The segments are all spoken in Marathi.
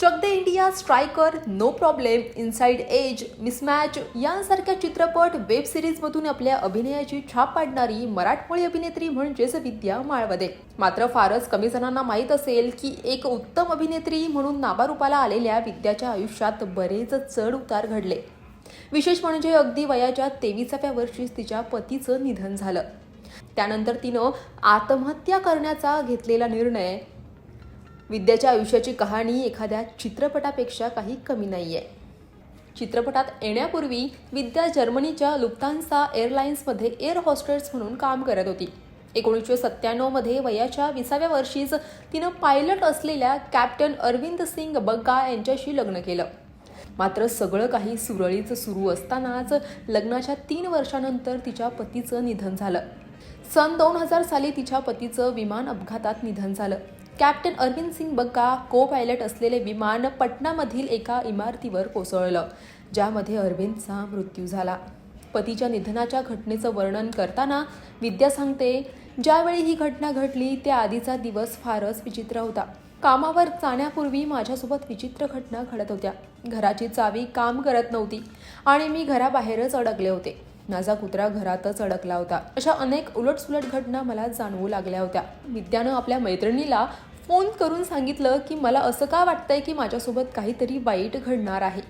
Chak De India striker no problem inside edge mismatch यांसारख्या चित्रपट वेब सिरीजमधून आपल्या अभिनयाची छाप पाडणारी मराठमोळी अभिनेत्री म्हणजेच विद्या माळवदे. मात्र फारच कमी जणांना माहीत असेल की एक उत्तम अभिनेत्री म्हणून नाबारूपाला आलेल्या विद्याच्या आयुष्यात बरेच चढ उतार घडले. विशेष म्हणजे अगदी वयाच्या तेविसाव्या वर्षीच तिच्या पतीचं निधन झालं. त्यानंतर तिनं आत्महत्या करण्याचा घेतलेला निर्णय विद्याच्या आयुष्याची कहाणी एखाद्या चित्रपटापेक्षा काही कमी नाही आहे चित्रपटात येण्यापूर्वी विद्या जर्मनीच्या लुप्तांसा एअरलाइन्समध्ये एअर हॉस्टेस म्हणून काम करत होती. एकोणीसशे सत्त्याण्णवमध्ये वयाच्या विसाव्या वर्षीच तिनं पायलट असलेल्या कॅप्टन अरविंद सिंग बग्गा यांच्याशी लग्न केलं. मात्र सगळं काही सुरळीत सुरू असतानाच लग्नाच्या तीन वर्षानंतर तिच्या पतीचं निधन झालं. सन दोन हजार साली तिच्या पतीचं विमान अपघातात निधन झालं. कॅप्टन अरविंद सिंग बग्गा को पायलट असलेले विमान पटनामधील एका इमारतीवर कोसळलं ज्यामध्ये अरविंदचा मृत्यू झाला. पतीच्या निधनाच्या घटनेचं वर्णन करताना विद्या सांगते ज्यावेळी ही घटना घडली त्या आधीचा दिवस फारच विचित्र होता. कामावर जाण्यापूर्वी माझ्यासोबत विचित्र घटना घडत होत्या. घराची चावी काम करत नव्हती आणि मी घराबाहेरच अडकले होते. माझा कुत्रा घरातच अडकला होता. अशा अनेक उलटसुलट घटना मला जाणवू लागल्या होत्या. विद्यानं आपल्या मैत्रिणीला फोन करून सांगितलं की मला असं का वाटतंय की माझ्यासोबत काहीतरी वाईट घडणार आहे.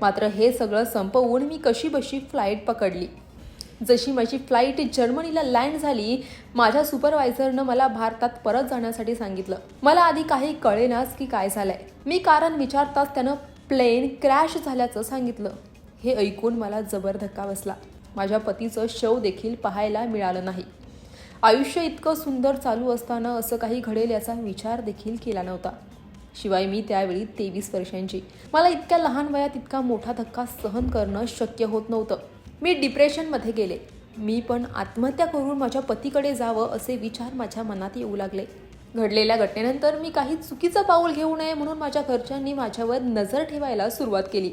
मात्र हे सगळं संपवून मी कशी बशी फ्लाईट पकडली. जशी माझी फ्लाईट जर्मनीला लँड झाली माझ्या सुपरवायझरनं मला भारतात परत जाण्यासाठी सांगितलं. मला आधी काही कळेनाच की काय झालंय. मी कारण विचारताच त्यानं प्लेन क्रॅश झाल्याचं सांगितलं. हे ऐकून मला जबर धक्का बसला. माझ्या पतीचं शव देखील पाहायला मिळालं नाही. आयुष्य इतकं सुंदर चालू असताना असं काही घडेल याचा विचार देखील केला नव्हता. शिवाय मी त्यावेळी तेवीस वर्षांची. मला इतक्या लहान वयात इतका मोठा धक्का सहन करणं शक्य होत नव्हतं. मी डिप्रेशनमध्ये गेले. मी पण आत्महत्या करून माझ्या पतीकडे जावं असे विचार माझ्या मनात येऊ लागले. घडलेल्या घटनेनंतर मी काही चुकीचं पाऊल घेऊ नये म्हणून माझ्या घरच्यांनी माझ्यावर नजर ठेवायला सुरुवात केली.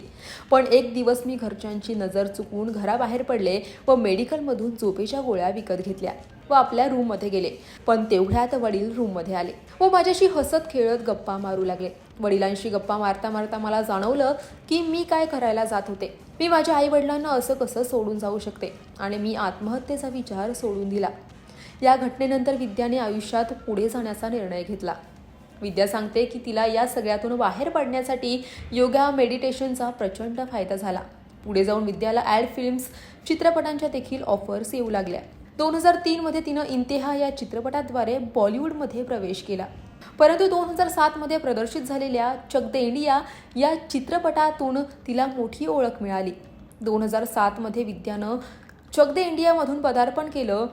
पण एक दिवस मी घरच्यांची नजर चुकवून घराबाहेर पडले व मेडिकलमधून झोपेच्या गोळ्या विकत घेतल्या व आपल्या रूममध्ये गेले. पण तेवढ्यात वडील रूममध्ये आले व माझ्याशी हसत खेळत गप्पा मारू लागले. वडिलांशी गप्पा मारता मारता मला जाणवलं की मी काय करायला जात होते. मी माझ्या आई वडिलांना असं कसं सोडून जाऊ शकते? आणि मी आत्महत्येचा विचार सोडून दिला. या घटनेनंतर विद्याने आयुष्यात पुढे जाण्याचा निर्णय घेतला. विद्या सांगते की तिला या सगळ्यातून बाहेर पडण्यासाठी योगा मेडिटेशनचा प्रचंड फायदा झाला. पुढे जाऊन विद्याला ॲड फिल्म्स चित्रपटांच्या देखील ऑफर्स येऊ लागल्या. दोन हजार तीनमध्ये तिनं इंतेहा या चित्रपटाद्वारे बॉलिवूडमध्ये प्रवेश केला. परंतु दोन हजार सातमध्ये प्रदर्शित झालेल्या चक द इंडिया या चित्रपटातून तिला मोठी ओळख मिळाली. दोन हजार सातमध्ये विद्यानं चक द इंडियामधून पदार्पण केलं.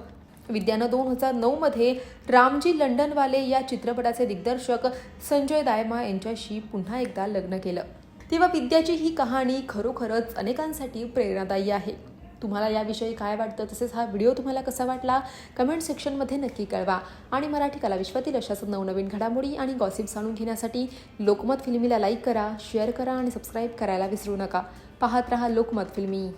विद्यानं दोन हजार नऊमध्ये रामजी लंडनवाले या चित्रपटाचे दिग्दर्शक संजय दायमा यांच्याशी पुन्हा एकदा लग्न केलं. तेव्हा विद्याची ही कहाणी खरोखरच अनेकांसाठी प्रेरणादायी आहे. तुम्हाला याविषयी काय वाटतं तसेच हा व्हिडिओ तुम्हाला कसा वाटला कमेंट सेक्शनमध्ये नक्की कळवा. आणि मराठी कला विश्वातील अशाच नवनवीन घडामोडी आणि गॉसिप जाणून घेण्यासाठी लोकमत फिल्मीला लाईक करा शेअर करा आणि सबस्क्राईब करायला विसरू नका. पाहत रहा लोकमत फिल्मी.